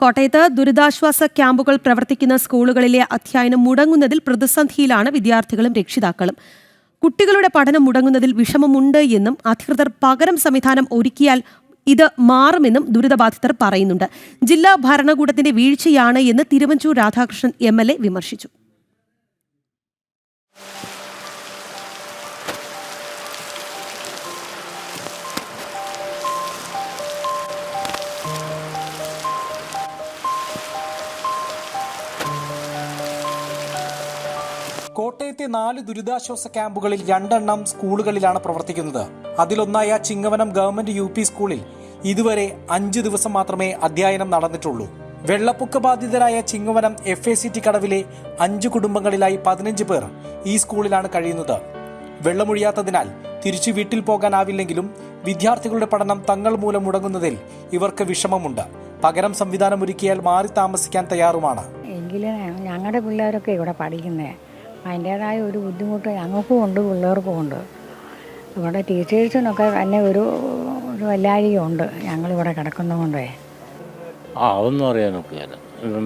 കോട്ടയത്ത് ദുരിതാശ്വാസ ക്യാമ്പുകൾ പ്രവർത്തിക്കുന്ന സ്കൂളുകളിലെ അധ്യയനം മുടങ്ങുന്നതിൽ പ്രതിസന്ധിയിലാണ് വിദ്യാർത്ഥികളും രക്ഷിതാക്കളും. കുട്ടികളുടെ പഠനം മുടങ്ങുന്നതിൽ വിഷമമുണ്ട് എന്നും അധികൃതർ പകരം സംവിധാനം ഒരുക്കിയാൽ ഇത് മാറുമെന്നും ദുരിതബാധിതർ പറയുന്നുണ്ട്. ജില്ലാ ഭരണകൂടത്തിന്റെ വീഴ്ചയാണ് എന്ന് തിരുവഞ്ചൂർ രാധാകൃഷ്ണൻ എം വിമർശിച്ചു. കോട്ടയത്തെ നാല് ദുരിതാശ്വാസ ക്യാമ്പുകളിൽ രണ്ടെണ്ണം സ്കൂളുകളിലാണ് പ്രവർത്തിക്കുന്നത്. അതിലൊന്നായ ചിങ്ങവനം ഗവൺമെന്റ് യു സ്കൂളിൽ ഇതുവരെ അഞ്ച് ദിവസം മാത്രമേ അധ്യയനം നടന്നിട്ടുള്ളൂ. വെള്ളപ്പൊക്ക ബാധിതരായ Chingavanam F A C T കടവിലെ അഞ്ച് കുടുംബങ്ങളിലായി പതിനഞ്ച് പേർ ഈ സ്കൂളിലാണ് കഴിയുന്നത്. വെള്ളമൊഴിയാത്തതിനാൽ തിരിച്ചു വീട്ടിൽ പോകാനാവില്ലെങ്കിലും വിദ്യാർത്ഥികളുടെ പഠനം തങ്ങൾ മൂലം മുടങ്ങുന്നതിൽ ഇവർക്ക് വിഷമമുണ്ട്. പകരം സംവിധാനം ഒരുക്കിയാൽ മാറി താമസിക്കാൻ തയ്യാറുമാണ്. എങ്കിലും ഞങ്ങളുടെ പിള്ളേരൊക്കെ ഇവിടെ പഠിക്കുന്നത് അതിന്റേതായ ഒരു ബുദ്ധിമുട്ട് ഞങ്ങൾക്കും ഉണ്ട് പിള്ളേർക്കും ഉണ്ട്. ഇവിടെ ടീച്ചേഴ്സിനൊക്കെ തന്നെ ഒരു ഒരു വല്ലാഴികയുണ്ട് ഞങ്ങളിവിടെ കിടക്കുന്നതുകൊണ്ടേ. ആ അതൊന്നും അറിയാനൊക്കെയല്ല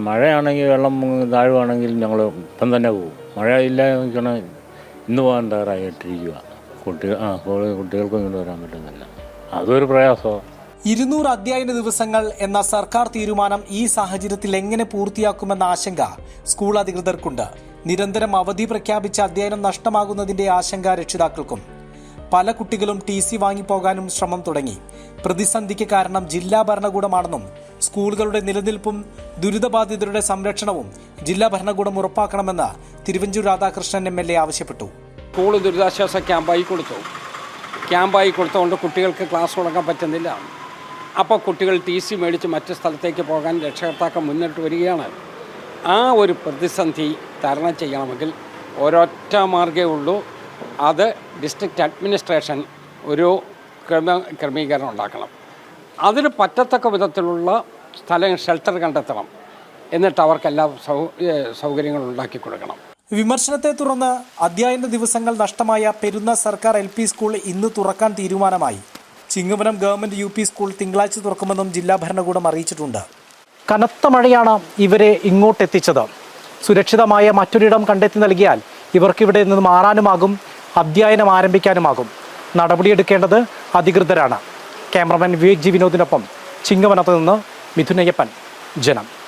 മഴയാണെങ്കിൽ വെള്ളം താഴുവാണെങ്കിൽ ഞങ്ങൾ ഇപ്പം തന്നെ പോകും മഴ ഇല്ല എന്നൊക്കെയാണ് ഇന്ന് പോകാൻ തയ്യാറായിട്ടിരിക്കുക കുട്ടികൾ ആ കോളേജ് കുട്ടികൾക്കും ഇങ്ങോട്ട് വരാൻ പറ്റുന്നില്ല. അതൊരു പ്രയാസമാണ് ഇരുന്നൂറ് അധ്യയന ദിവസങ്ങൾ എന്ന സർക്കാർ തീരുമാനം ഈ സാഹചര്യത്തിൽ എങ്ങനെ പൂർത്തിയാക്കുമെന്ന ആശങ്ക സ്കൂൾ അധികൃതർക്കുണ്ട്. നിരന്തരം അവധി പ്രഖ്യാപിച്ച അധ്യയനം നഷ്ടമാകുന്നതിന്റെ ആശങ്ക രക്ഷിതാക്കൾക്കും. പല കുട്ടികളും ടി സി വാങ്ങിപ്പോകാനും ശ്രമം തുടങ്ങി. പ്രതിസന്ധിക്ക് കാരണം ജില്ലാ ഭരണകൂടമാണെന്നും സ്കൂളുകളുടെ നിലനിൽപ്പും ദുരിതബാധിതരുടെ സംരക്ഷണവും ജില്ലാ ഭരണകൂടം ഉറപ്പാക്കണമെന്ന് Thiruvanchoor Radhakrishnan M L A ആവശ്യപ്പെട്ടു. സ്കൂൾ ദുരിതാശ്വാസ ക്യാമ്പായി കൊടുത്തു. ക്യാമ്പായി കൊടുത്തുകൊണ്ട് കുട്ടികൾക്ക് ക്ലാസ് തുടങ്ങാൻ പറ്റുന്നില്ല. അപ്പോൾ കുട്ടികൾ ടി സി മേടിച്ച് മറ്റ് സ്ഥലത്തേക്ക് പോകാൻ രക്ഷകർത്താക്കൾ മുന്നിട്ട് വരികയാണ്. ആ ഒരു പ്രതിസന്ധി തരണം ചെയ്യണമെങ്കിൽ ഒരൊറ്റ മാർഗേ ഉള്ളൂ. അത് ഡിസ്ട്രിക്റ്റ് അഡ്മിനിസ്ട്രേഷൻ ഒരു ക്രമ ക്രമീകരണം ഉണ്ടാക്കണം. അതിന് പറ്റത്തക്ക വിധത്തിലുള്ള സ്ഥലം ഷെൽട്ടർ കണ്ടെത്തണം. എന്നിട്ട് അവർക്കെല്ലാം സൗ സൗകര്യങ്ങൾ ഉണ്ടാക്കി കൊടുക്കണം. വിമർശനത്തെ തുടർന്ന് അധ്യയന ദിവസങ്ങൾ നഷ്ടമായ പെരുന്ന സർക്കാർ എൽ പി സ്കൂൾ ഇന്ന് തുറക്കാൻ തീരുമാനമായി. Chingapuram government U P school തിങ്കളാഴ്ച തുറക്കുമെന്നും ജില്ലാ ഭരണകൂടം അറിയിച്ചിട്ടുണ്ട്. കനത്ത മഴയാണ് ഇവരെ ഇങ്ങോട്ടെത്തിച്ചത്. സുരക്ഷിതമായ മറ്റൊരിടം കണ്ടെത്തി നൽകിയാൽ ഇവർക്കിവിടെ നിന്ന് മാറാനുമാകും അധ്യയനം ആരംഭിക്കാനുമാകും. നടപടിയെടുക്കേണ്ടത് അധികൃതരാണ്. ക്യാമറമാൻ വിവേക് ജി വിനോദിനൊപ്പം ചിങ്ങവനത്ത് നിന്ന് മിഥുനയ്യപ്പൻ ജനം.